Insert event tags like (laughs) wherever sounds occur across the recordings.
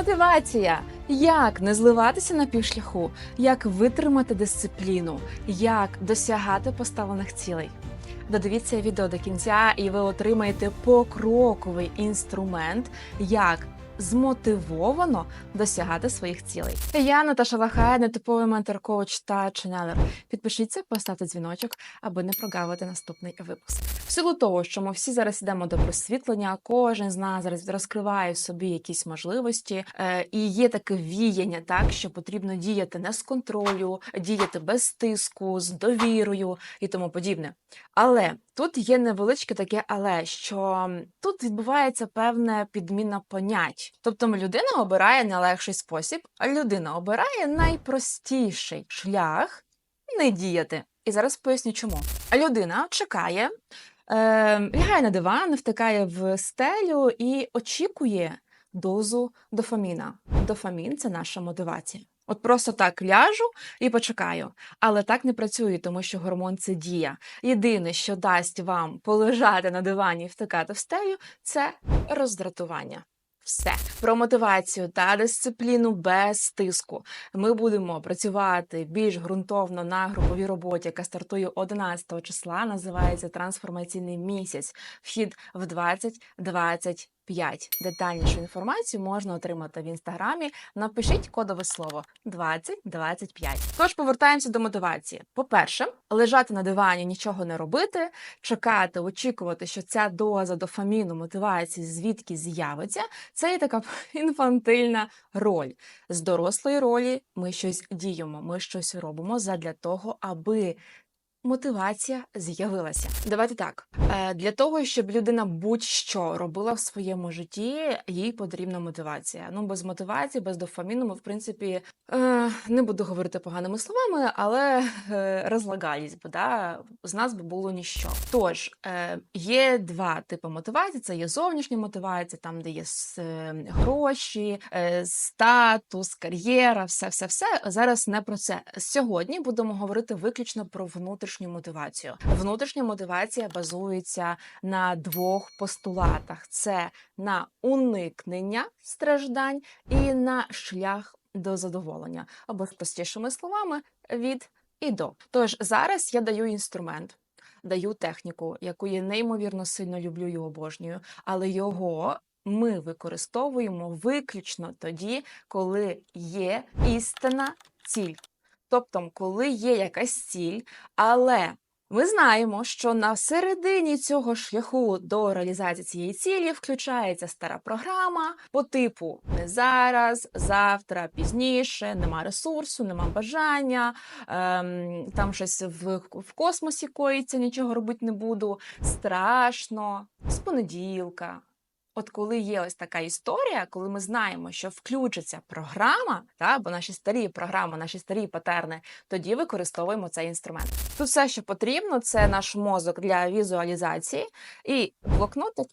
Мотивація. Як не зливатися на півшляху, як витримати дисципліну, як досягати поставлених цілей. Додивіться відео до кінця, і ви отримаєте покроковий інструмент, як змотивовано досягати своїх цілей. Я Наташа Лахай, нетиповий ментор-коуч та ченелер. Підпишіться, поставте дзвіночок, аби не прогавити наступний випуск. В силу того, що ми всі зараз йдемо до просвітлення, кожен з нас зараз розкриває собі якісь можливості, е, і є таке віяння, так що потрібно діяти не з контролю, діяти без тиску, з довірою і тому подібне. Але тут є невеличке таке але, що тут відбувається певна підміна понять. Тобто людина обирає найлегший спосіб, а людина обирає найпростіший шлях не діяти. І зараз поясню чому. Людина чекає, е, лягає на диван, втикає в стелю і очікує дозу дофаміна. Дофамін це наша мотивація. От просто так ляжу і почекаю. Але так не працює, тому що гормон це дія. Єдине, що дасть вам полежати на дивані і втикати в стелю, це роздратування. Все про мотивацію та дисципліну без тиску. Ми будемо працювати більш ґрунтовно на груповій роботі, яка стартує 11 числа. Називається трансформаційний місяць. Вхід в 2025. Детальнішу інформацію можна отримати в інстаграмі. Напишіть кодове слово 2025. Тож повертаємося до мотивації. По-перше, лежати на дивані, нічого не робити, чекати, очікувати, що ця доза дофаміну, мотивації звідки з'явиться. Це є така (laughs) інфантильна роль. З дорослої ролі ми щось діємо, ми щось робимо задля того, аби мотивація з'явилася. Давайте так. Е, Для того, щоб людина будь-що робила в своєму житті, їй потрібна мотивація. Ну, без мотивації, без дофаміну, ми, в принципі, е, не буду говорити поганими словами, але е, розлагались би, да? з нас би було ніщо. Тож, є два типи мотивації: це є зовнішня мотивація, там, де є гроші, статус, кар'єра, все, все, все. Зараз не про це. Сьогодні будемо говорити виключно про внутрішню мотивацію. Внутрішня мотивація базується на двох постулатах: це на уникнення страждань і на шлях до задоволення, або ж простішими словами від і до. Тож зараз я даю інструмент. Даю техніку, яку я неймовірно сильно люблю і обожнюю, але його ми використовуємо виключно тоді, коли є істинна ціль. Тобто, коли є якась ціль, але ми знаємо, що на середині цього шляху до реалізації цієї цілі включається стара програма по типу не зараз, завтра, пізніше, нема ресурсу, нема бажання, ем, там щось в, в космосі коїться, нічого робити не буду. Страшно, з понеділка. От коли є ось така історія, коли ми знаємо, що включиться програма, та, бо наші старі програми, наші старі патерни, тоді використовуємо цей інструмент. Тут все, що потрібно, це наш мозок для візуалізації і блокнотик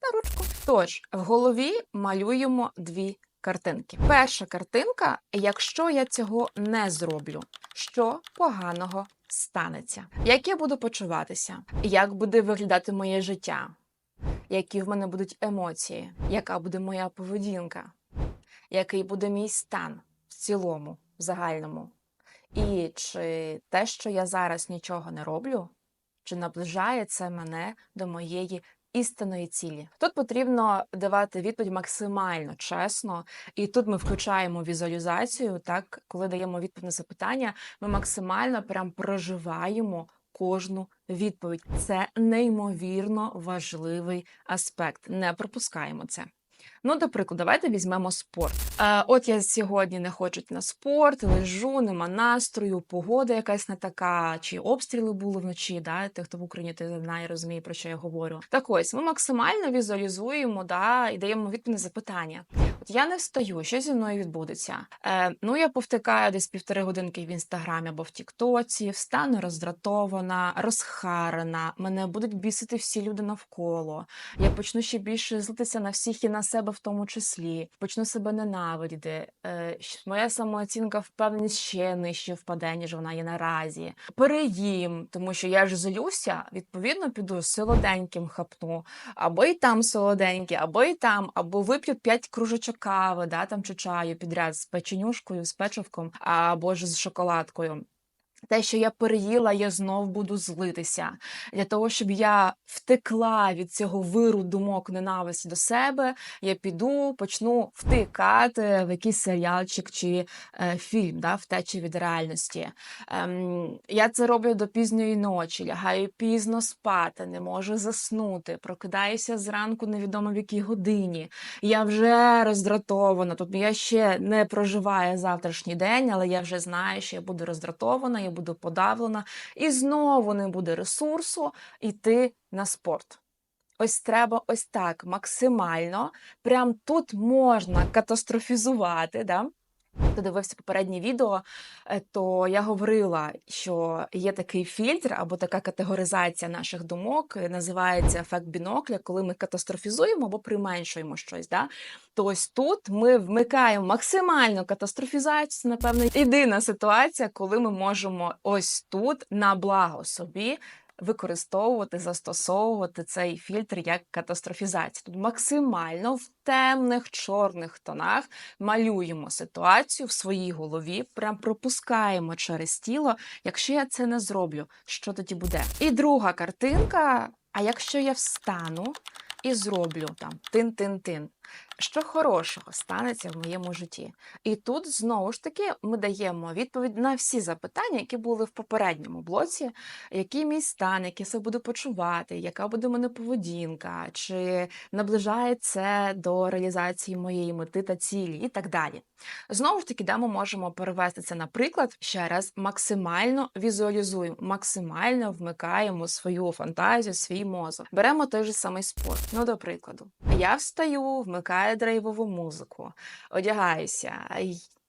та ручку. Тож в голові малюємо дві картинки. Перша картинка, якщо я цього не зроблю, що поганого станеться? Як я буду почуватися? Як буде виглядати моє життя? Які в мене будуть емоції, яка буде моя поведінка, який буде мій стан в цілому, в загальному. І чи те, що я зараз нічого не роблю, чи наближає це мене до моєї істинної цілі? Тут потрібно давати відповідь максимально чесно, і тут ми включаємо візуалізацію. Так, коли даємо відповідь на запитання, ми максимально прям проживаємо кожну відповідь. Це неймовірно важливий аспект. Не пропускаємо це. Ну, до прикладу, давайте візьмемо спорт. Е, от я сьогодні не хочу на спорт, лежу, нема настрою, погода якась не така, чи обстріли були вночі. Да? Ти, хто в Україні ти знає, розуміє, про що я говорю. Так ось ми максимально візуалізуємо да, і даємо відповідь на запитання. От я не встаю, що зі мною відбудеться. Е, ну, я повтикаю десь півтори годинки в інстаграмі або в Тіктоці, встану роздратована, розхарена, мене будуть бісити всі люди навколо. Я почну ще більше злитися на всіх і на себе. Себе в тому числі, почну себе ненавидіти, е, моя самооцінка впевненість ще нижче впаде, ніж вона є наразі. Переїм, тому що я ж злюся, відповідно, піду солоденьким хапну, або і там солоденьке, або і там, або вип'ю 5 кружечок кави, да, там чи чаю підряд з печенюшкою, з печивком, або ж з шоколадкою. Те, що я переїла, я знов буду злитися. Для того, щоб я втекла від цього виру думок ненависті до себе, я піду, почну втикати в якийсь серіалчик чи е, фільм, да, втечі від реальності. Ем, я це роблю до пізньої ночі, лягаю пізно спати, не можу заснути, прокидаюся зранку невідомо в якій годині. Я вже роздратована. Тут я ще не проживаю завтрашній день, але я вже знаю, що я буду роздратована, я буду подавлена, і знову не буде ресурсу йти на спорт. Ось треба ось так максимально. Прям тут можна катастрофізувати. Да? Хто дивився попереднє відео, е, то я говорила, що є такий фільтр або така категоризація наших думок, е, називається ефект бінокля, коли ми катастрофізуємо або применшуємо щось. Да? То ось тут ми вмикаємо максимальну катастрофізацію. Це, напевно, єдина ситуація, коли ми можемо ось тут на благо собі використовувати, застосовувати цей фільтр як катастрофізацію. Тут максимально в темних чорних тонах малюємо ситуацію в своїй голові, прям пропускаємо через тіло. Якщо я це не зроблю, що тоді буде? І друга картинка. А якщо я встану і зроблю там тин-тин-тин, що хорошого станеться в моєму житті? І тут знову ж таки ми даємо відповідь на всі запитання, які були в попередньому блоці, який мій стан, як я себе буду почувати, яка буде в мене поведінка, чи наближає це до реалізації моєї мети та цілі, і так далі. Знову ж таки, де ми можемо перевести це на приклад ще раз, максимально візуалізуємо, максимально вмикаємо свою фантазію, свій мозок. Беремо той же самий спорт. Ну, до прикладу, я встаю, вмикаю драйвову музику, одягаюся.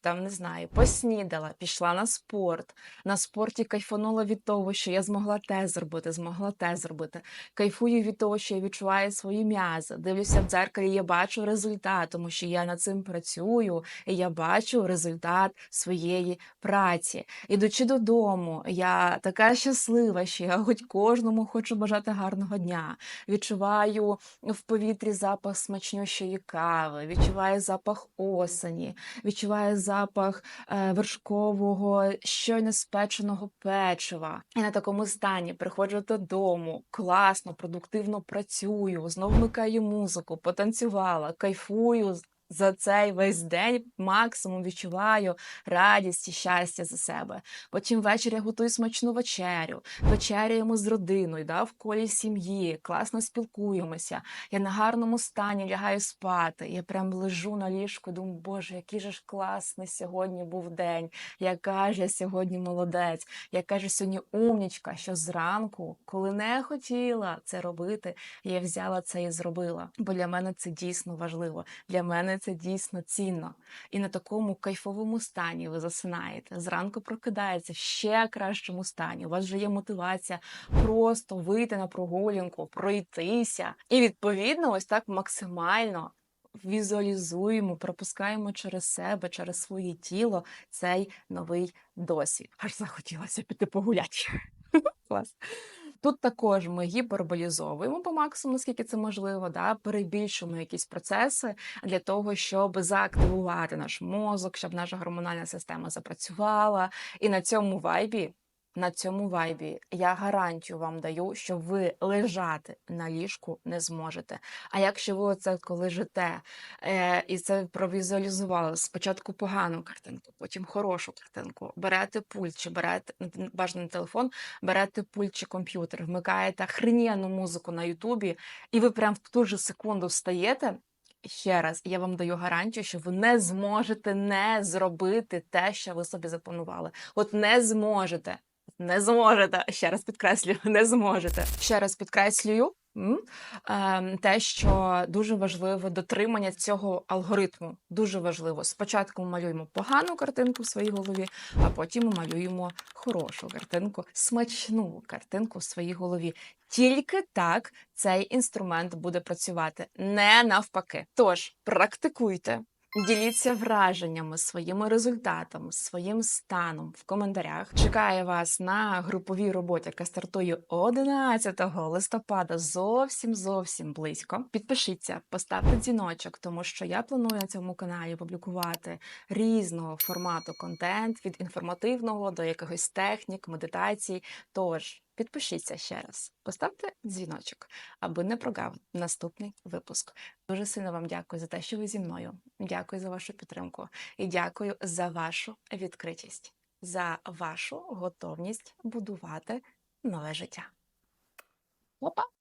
Там не знаю, поснідала, пішла на спорт. На спорті кайфанула від того, що я змогла те зробити, змогла те зробити. Кайфую від того, що я відчуваю свої м'язи. Дивлюся в дзеркалі, я бачу результат, тому що я над цим працюю, і я бачу результат своєї праці. Ідучи додому, я така щаслива, що я хоч кожному хочу бажати гарного дня. Відчуваю в повітрі запах смачнющої кави, відчуваю запах осені, відчуваю запах е, вершкового щойно спеченого печива. І на такому стані приходжу додому, класно, продуктивно працюю, знов вмикаю музику, потанцювала, кайфую. За цей весь день максимум відчуваю радість і щастя за себе. Потім ввечері я готую смачну вечерю, вечеряємо з родиною, да, в колі сім'ї, класно спілкуємося. Я на гарному стані лягаю спати. Я прям лежу на ліжку, думаю, боже, який же ж класний сьогодні був день, яка ж я сьогодні молодець, яка ж сьогодні умнічка, що зранку, коли не хотіла це робити, я взяла це і зробила. Бо для мене це дійсно важливо. Для мене це дійсно цінно. І на такому кайфовому стані ви засинаєте. Зранку прокидається в ще кращому стані. У вас вже є мотивація просто вийти на прогулянку, пройтися. І відповідно, ось так максимально. Візуалізуємо, пропускаємо через себе, через своє тіло цей новий досвід. Аж захотілося піти погуляти. (laughs) Клас. Тут також ми гіперболізовуємо по максимуму, наскільки це можливо, да, перебільшуємо якісь процеси для того, щоб заактивувати наш мозок, щоб наша гормональна система запрацювала. І на цьому вайбі, на цьому вайбі я гарантію вам даю, що ви лежати на ліжку не зможете. А якщо ви оце лежите е, і це провізуалізували спочатку погану картинку, потім хорошу картинку, берете пульт чи берете бажано не телефон, берете пульт чи комп'ютер, вмикаєте охрененну музику на Ютубі, і ви прям в ту же секунду встаєте. Ще раз, я вам даю гарантію, що ви не зможете не зробити те, що ви собі запланували. От не зможете. Не зможете. Ще раз підкреслюю, (laughs) не зможете. Ще раз підкреслюю. ем, Те, що дуже важливо дотримання цього алгоритму. Дуже важливо. Спочатку ми малюємо погану картинку в своїй голові, а потім ми малюємо хорошу картинку, смачну картинку в своїй голові. Тільки так цей інструмент буде працювати, не навпаки. Тож практикуйте. Діліться враженнями, своїми результатами, своїм станом в коментарях. Чекаю вас на груповій роботі, яка стартує 11 листопада. Зовсім зовсім близько. Підпишіться, поставте дзвіночок, тому що я планую на цьому каналі публікувати різного формату контент від інформативного до якихось технік, медитацій. Тож підпишіться ще раз, поставте дзвіночок, аби не прогав наступний випуск. Дуже сильно вам дякую за те, що ви зі мною. Дякую за вашу підтримку і дякую за вашу відкритість, за вашу готовність будувати нове життя. Опа!